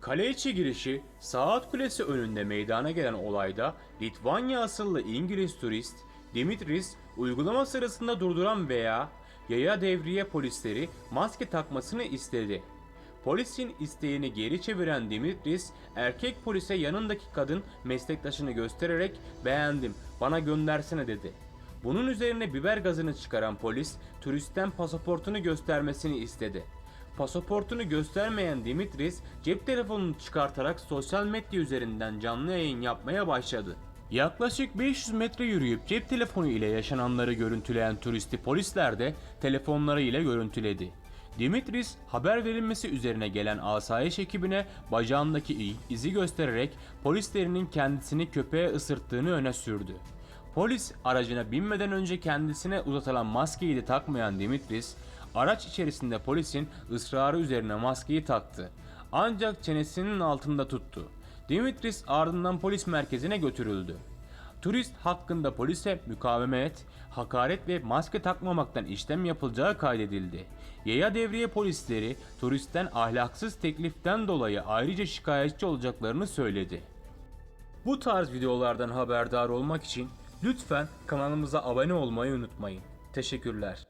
Kale içi girişi Saat Kulesi önünde meydana gelen olayda Litvanya asıllı İngiliz turist Dimitris uygulama sırasında durduran veya yaya devriye polisleri maske takmasını istedi. Polisin isteğini geri çeviren Dimitris, erkek polise yanındaki kadın meslektaşını göstererek beğendim bana göndersene dedi. Bunun üzerine biber gazını çıkaran polis turistten pasaportunu göstermesini istedi. Pasaportunu göstermeyen Dimitris cep telefonunu çıkartarak sosyal medya üzerinden canlı yayın yapmaya başladı. Yaklaşık 500 metre yürüyüp cep telefonu ile yaşananları görüntüleyen turisti polisler de telefonları ile görüntüledi. Dimitris haber verilmesi üzerine gelen asayiş ekibine bacağındaki izi göstererek polislerinin kendisini köpeğe ısırttığını öne sürdü. Polis aracına binmeden önce kendisine uzatılan maskeyi de takmayan Dimitris, araç içerisinde polisin ısrarı üzerine maskeyi taktı. Ancak çenesinin altında tuttu. Dimitris ardından polis merkezine götürüldü. Turist hakkında polise mukavemet, hakaret ve maske takmamaktan işlem yapılacağı kaydedildi. Yaya devriye polisleri turistten ahlaksız tekliften dolayı ayrıca şikayetçi olacaklarını söyledi. Bu tarz videolardan haberdar olmak için lütfen kanalımıza abone olmayı unutmayın. Teşekkürler.